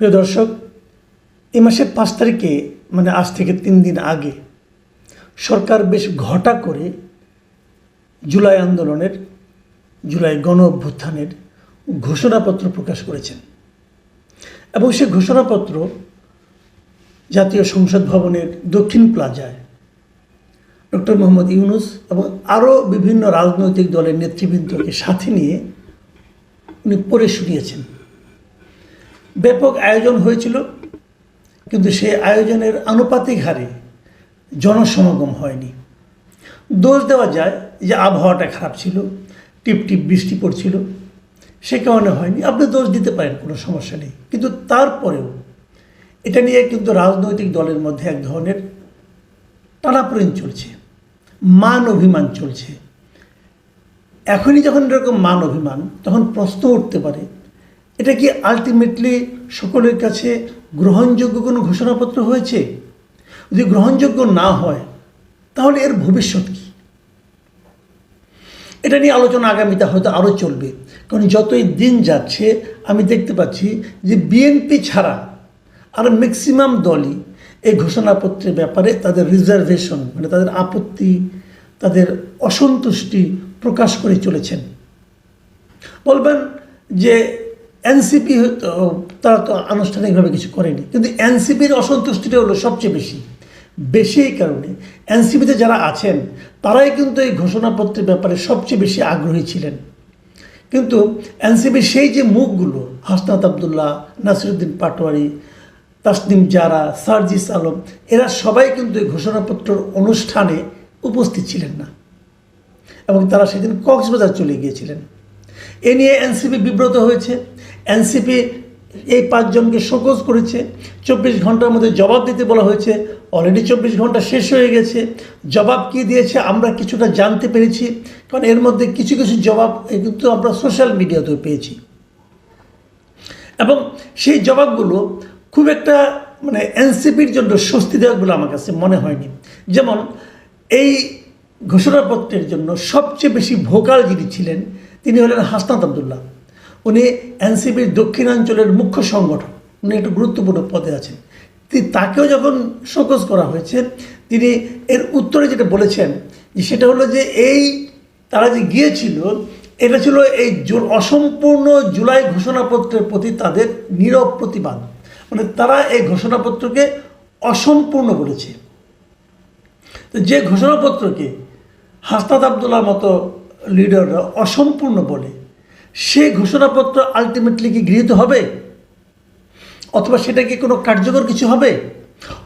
প্রিয় দর্শক, এই মাসের পাঁচ তারিখে মানে আজ থেকে তিন দিন আগে, সরকার বেশ ঘটা করে জুলাই আন্দোলনের, জুলাই গণ অভ্যুত্থানের ঘোষণাপত্র প্রকাশ করেছেন। এবং সে ঘোষণাপত্র জাতীয় সংসদ ভবনের দক্ষিণ প্লাজায় ডক্টর মোহাম্মদ ইউনুস এবং আরও বিভিন্ন রাজনৈতিক দলের নেতৃবৃন্দকে সাথে নিয়ে উনি পড়ে শুনিয়েছেন। ব্যাপক আয়োজন হয়েছিল, কিন্তু সেই আয়োজনের আনুপাতিক হারে জনসমাগম হয়নি। দোষ দেওয়া যায় যে আবহাওয়াটা খারাপ ছিল, টিপ টিপ বৃষ্টি পড়ছিল, সে কারণে হয়নি। আপনি দোষ দিতে পারেন, কোনো সমস্যা নেই। কিন্তু তারপরেও এটা নিয়ে কিন্তু রাজনৈতিক দলের মধ্যে এক ধরনের টানাপোড়েন চলছে, মান অভিমান চলছে। এখনই যখন এরকম মান অভিমান, তখন প্রশ্ন উঠতে পারে এটা কি আলটিমেটলি সকলের কাছে গ্রহণযোগ্য কোনো ঘোষণাপত্র হয়েছে? যদি গ্রহণযোগ্য না হয়, তাহলে এর ভবিষ্যৎ কী? এটা নিয়ে আলোচনা আগামীতে হয়তো আরও চলবে। কারণ যতই দিন যাচ্ছে, আমি দেখতে পাচ্ছি যে বিএনপি ছাড়া আর ম্যাক্সিমাম দলই এই ঘোষণাপত্রের ব্যাপারে তাদের রিজার্ভেশন মানে তাদের আপত্তি, তাদের অসন্তুষ্টি প্রকাশ করে চলেছেন। বলবেন যে এনসিপি তারা তো আনুষ্ঠানিকভাবে কিছু করেনি। কিন্তু এনসিপির অসন্তুষ্টিটা হলো সবচেয়ে বেশি। বেশি এই কারণে। এনসিপিতে যারা আছেন, তারাই কিন্তু এই ঘোষণাপত্রের ব্যাপারে সবচেয়ে বেশি আগ্রহী ছিলেন। কিন্তু এনসিপির সেই যে মুখগুলো, হাসনাত আবদুল্লাহ, নাসিরুদ্দিন পাটোয়ারি, তাসনিম জারা, সার্জিস আলম, এরা সবাই কিন্তু এই ঘোষণাপত্র অনুষ্ঠানে উপস্থিত ছিলেন না। এবং তারা সেদিন কক্সবাজার চলে গিয়েছিলেন। এ নিয়ে এনসিপি বিব্রত হয়েছে। এনসিপি এই পাঁচজনকে শোকজ করেছে। চব্বিশ ঘণ্টার মধ্যে জবাব দিতে বলা হয়েছে। অলরেডি চব্বিশ ঘণ্টা শেষ হয়ে গেছে। জবাব কী দিয়েছে আমরা কিছুটা জানতে পেরেছি। কারণ এর মধ্যে কিছু কিছু জবাব কিন্তু আমরা সোশ্যাল মিডিয়াতেও পেয়েছি। এবং সেই জবাবগুলো খুব একটা মানে এনসিপির জন্য স্বস্তিদায়ক বলে আমার কাছে মনে হয়নি। যেমন এই ঘোষণাপত্রের জন্য সবচেয়ে বেশি ভোকাল যিনি ছিলেন, তিনি হলেন হাসনাত আবদুল্লাহ। উনি এনসিপির দক্ষিণাঞ্চলের মুখ্য সংগঠন উনি একটু গুরুত্বপূর্ণ পদে আছেন। তাকেও যখন শোকজ করা হয়েছে, তিনি এর উত্তরে যেটা বলেছেন সেটা হলো যে এই তারা যে গিয়েছিল, এটা ছিল এই অসম্পূর্ণ জুলাই ঘোষণাপত্রের প্রতি তাদের নীরব প্রতিবাদ। মানে তারা এই ঘোষণাপত্রকে অসম্পূর্ণ বলেছে। তো যে ঘোষণাপত্রকে হাস্তাদ আবদুল্লার মতো লিডাররা অসম্পূর্ণ বলে সেই ঘোষণাপত্র আলটিমেটলি কি গৃহীত হবে? অথবা সেটা কি কোনো কার্যকর কিছু হবে?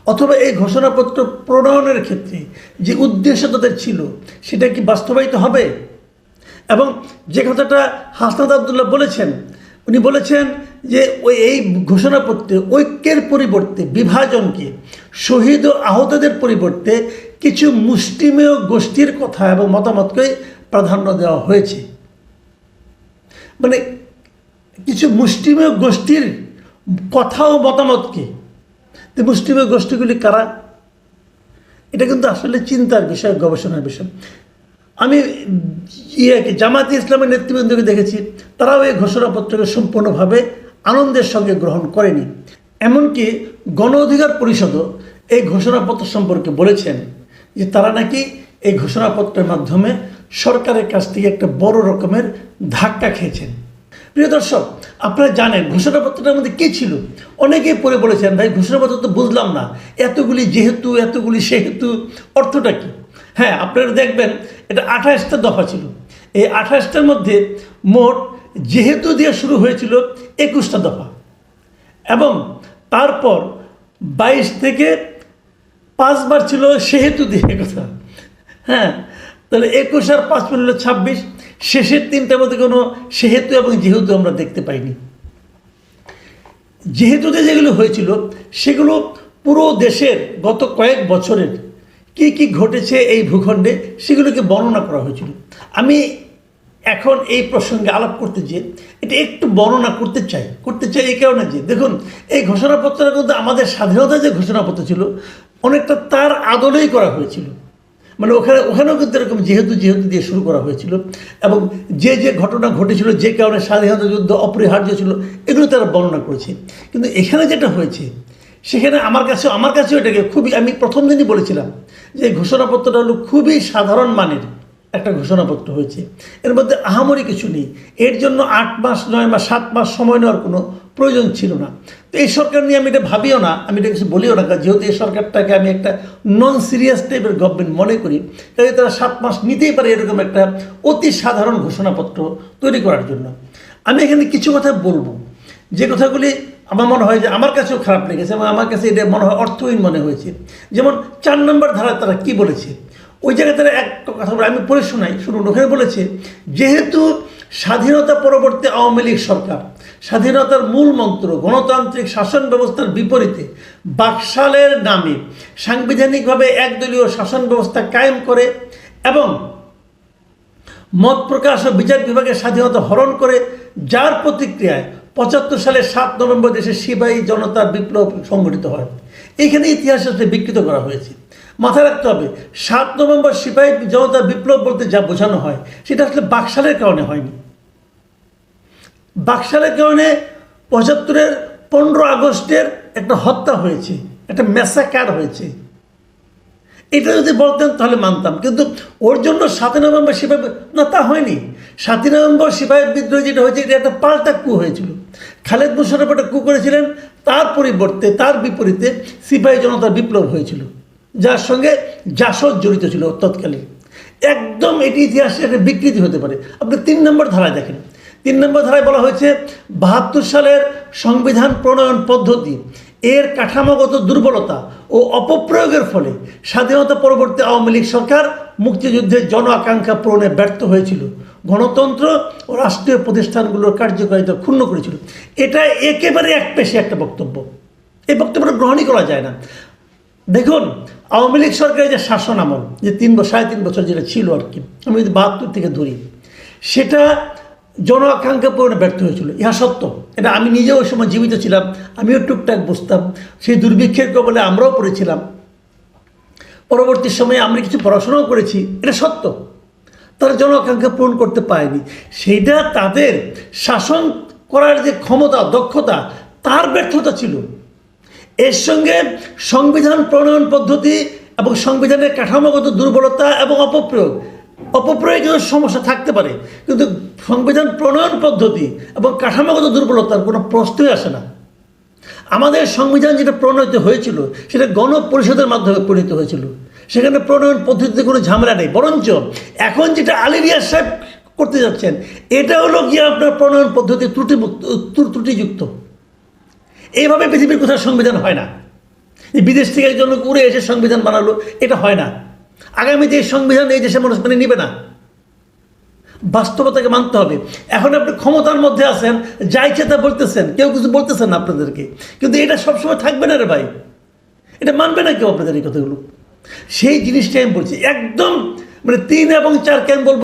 অথবা এই ঘোষণাপত্র প্রণয়নের ক্ষেত্রে যে উদ্দেশ্য তাদের ছিল, সেটা কি বাস্তবায়িত হবে? এবং যে কথাটা হাসনাদ আবদুল্লাহ বলেছেন, উনি বলেছেন যে ওই এই ঘোষণাপত্রে ঐক্যের পরিবর্তে, বিভাজনকে, শহীদ ও আহতদের পরিবর্তে কিছু মুষ্টিমেয় গোষ্ঠীর কথা এবং মতামতকে প্রাধান্য দেওয়া হয়েছে। মানে কিছু মুষ্টিমেয় গোষ্ঠীর কথা ও মতামতকে তো মুষ্টিমেয় গোষ্ঠীগুলি কারা? এটা কিন্তু আসলে চিন্তার বিষয়, গবেষণার বিষয়। আমি ইয়েকে জামাতে ইসলামের নেতৃবৃন্দকে দেখেছি, তারাও এই ঘোষণাপত্রকে সম্পূর্ণভাবে আনন্দের সঙ্গে গ্রহণ করেনি। এমনকি গণ অধিকার পরিষদও এই ঘোষণাপত্র সম্পর্কে বলেছেন যে তারা নাকি এই ঘোষণাপত্রের মাধ্যমে সরকারের কাছ থেকে একটা বড় রকমের ধাক্কা খেয়েছেন। প্রিয় দর্শক, আপনারা জানেন ঘোষণাপত্রটার মধ্যে কী ছিল? অনেকেই পড়ে বলেছেন, ভাই, ঘোষণাপত্র তো বুঝলাম না। এতগুলি যেহেতু, এতগুলি সেহেতু, অর্থটা কী? হ্যাঁ আপনারা দেখবেন এটা আঠাশটা দফা ছিল। এই আঠাশটার মধ্যে মোট যেহেতু দিয়ে শুরু হয়েছিল একুশটা দফা এবং তারপর বাইশ থেকে পাঁচবার ছিল সেহেতু দিয়ে কথা। হ্যাঁ তাহলে একুশ আর পাঁচ মিনিট ছাব্বিশ। শেষের তিনটার মধ্যে কোনো সেহেতু এবং যেহেতু আমরা দেখতে পাইনি। যেহেতুতে যেগুলো হয়েছিল, সেগুলো পুরো দেশের গত কয়েক বছরের কি কি ঘটেছে এই ভূখণ্ডে সেগুলোকে বর্ণনা করা হয়েছিল। আমি এখন এই প্রসঙ্গে আলাপ করতে যে এটা একটু বর্ণনা করতে চাই করতে চাই এই কারণে যে, দেখুন, এই ঘোষণাপত্রের কিন্তু আমাদের স্বাধীনতা যে ঘোষণাপত্র ছিল, অনেকটা তার আদলেই করা হয়েছিল। মানে ওখানে, ওখানেও কিন্তু এরকম যেহেতু যেহেতু দিয়ে শুরু করা হয়েছিল। এবং যে যে ঘটনা ঘটেছিল, যে কারণে স্বাধীনতা যুদ্ধ অপরিহার্য ছিল, এগুলো তারা বর্ণনা করেছে। কিন্তু এখানে যেটা হয়েছে, সেখানে আমার কাছে আমার কাছেও এটাকে খুবই, আমি প্রথম দিনই বলেছিলাম যে ঘোষণাপত্রটা হলো খুবই সাধারণ মানের একটা ঘোষণাপত্র হয়েছে। এর মধ্যে আহামরি কিছু নেই। এর জন্য আট মাস, নয় মাস, সাত মাস সময় নেওয়ার কোনো প্রয়োজন ছিল না। তো এই সরকার নিয়ে আমি এটা ভাবিও না, আমি এটা কিছু বলিও না যেহেতু এই সরকারটাকে আমি একটা নন সিরিয়াস টাইপের গভর্নমেন্ট মনে করি তাই তারা সাত মাস নিতেই পারে এরকম একটা অতি সাধারণ ঘোষণাপত্র তৈরি করার জন্য। আমি এখানে কিছু কথা বলব। যে কথাগুলি আমার মনে হয় যে আমার কাছেও খারাপ লেগেছে এবং আমার কাছে এটা মনে হয় অর্থহীন মনে হয়েছে। যেমন চার নম্বর ধারা তারা কি বলেছে? ওই জায়গায় তারা এক কথা বলে, আমি পড়ে শোনাই, শুনুন, ওখানে বলেছে, যেহেতু স্বাধীনতা পরবর্তী আওয়ামী লীগ সরকার স্বাধীনতার মূল মন্ত্র, গণতান্ত্রিক শাসন ব্যবস্থার বিপরীতে বাকশালের নামে সাংবিধানিকভাবে একদলীয় শাসন ব্যবস্থা কায়েম করে এবং মত প্রকাশ ও বিচার বিভাগের স্বাধীনতা হরণ করে, যার প্রতিক্রিয়ায় পঁচাত্তর সালের সাত নভেম্বর দেশে সিপাহী জনতার বিপ্লব সংগঠিত হয়। এইখানে ইতিহাসে সেটা বিকৃত করা হয়েছে। মাথায় রাখতে হবে, সাত নভেম্বর সিপাহী জনতার বিপ্লব বলতে যা বোঝানো হয়, সেটা আসলে বাকশালের কারণে হয়নি। বাকশালের কারণে পঁচাত্তরের পনেরো আগস্টের একটা হত্যা হয়েছে, একটা ম্যাসাকার হয়েছে। এটা যদি বলতেন তাহলে মানতাম। কিন্তু ওর জন্য সাতই নভেম্বর সিপাহী না, তা হয়নি। সাতই নভেম্বর সিপাহী বিদ্রোহ যেটা হয়েছে, এটা একটা পাল্টা কু হয়েছিল। খালেদ মুশারফ একটা কু করেছিলেন, তার পরিবর্তে, তার বিপরীতে সিপাহী জনতার বিপ্লব হয়েছিল। যার সঙ্গে জাসদ জড়িত ছিল তৎকালীন। একদম এটি ইতিহাসে একটা বিকৃতি হতে পারে। আপনি তিন নম্বর ধারায় দেখেন। তিন নম্বর ধারায় বলা হয়েছে, বাহাত্তর সালের সংবিধান প্রণয়ন পদ্ধতি, এর কাঠামোগত দুর্বলতা ও অপপ্রয়োগের ফলে স্বাধীনতা পরবর্তী আওয়ামী লীগ সরকার মুক্তিযুদ্ধের জন আকাঙ্ক্ষা পূরণে ব্যর্থ হয়েছিল। গণতন্ত্র ও রাষ্ট্রীয় প্রতিষ্ঠানগুলোর কার্যকারিতা ক্ষুণ্ণ করেছিল। এটা একেবারে এক পেশে একটা বক্তব্য। এই বক্তব্যটা গ্রহণই করা যায় না। দেখুন, আওয়ামী লীগ সরকারের যে শাসন আমল, যে তিন বছর সাড়ে তিন বছর যেটা ছিল আর কি, আমি যদি বাহাত্তর থেকে ধরি, সেটা জন আকাঙ্ক্ষা পূরণে ব্যর্থ হয়েছিল। ইহা সত্য। এটা আমি নিজেও ওই সময় জীবিত ছিলাম, আমিও টুকটাক বুঝতাম। সেই দুর্ভিক্ষের কবলে আমরাও পড়েছিলাম। পরবর্তী সময়ে আমরা কিছু পড়াশোনাও করেছি। এটা সত্য। তারা জন আকাঙ্ক্ষা পূরণ করতে পারেনি। সেইটা তাদের শাসন করার যে ক্ষমতা, দক্ষতা, তার ব্যর্থতা ছিল। এর সঙ্গে সংবিধান প্রণয়ন পদ্ধতি এবং সংবিধানের কাঠামোগত দুর্বলতা এবং অপপ্রয়োগ অপপ্রয়োগের সমস্যা থাকতে পারে, কিন্তু সংবিধান প্রণয়ন পদ্ধতি এবং কাঠামোগত দুর্বলতার কোনো প্রশ্নই আসে না। আমাদের সংবিধান যেটা প্রণয়িত হয়েছিল, সেটা গণপরিষদের মাধ্যমে প্রণীত হয়েছিল। সেখানে প্রণয়ন পদ্ধতিতে কোনো ঝামেলা নেই। বরঞ্চ এখন যেটা আলিরিয়া সাহেব করতে যাচ্ছেন, এটা হলো গিয়ে আপনার প্রণয়ন পদ্ধতি ত্রুটিমুক্ত ত্রুটিযুক্ত। এইভাবে পৃথিবীর কোথাও সংবিধান হয় না। বিদেশ থেকে একজন উড়ে এসে সংবিধান বানালো, এটা হয় না। আগামীতে এই সংবিধান এই দেশের মানুষ মেনে নিবে না। বাস্তবতাকে মানতে হবে। এখন আপনি ক্ষমতার মধ্যে আছেন, যা ইচ্ছে তা বলতেছেন, কেউ কিছু বলতেছেন না আপনাদেরকে। কিন্তু এটা সবসময় থাকবে না রে ভাই। এটা মানবে না কেউ আপনাদের এই কথাগুলো। সেই জিনিসটাই আমি বলছি। একদম মানে তিন এবং চার কেন বলব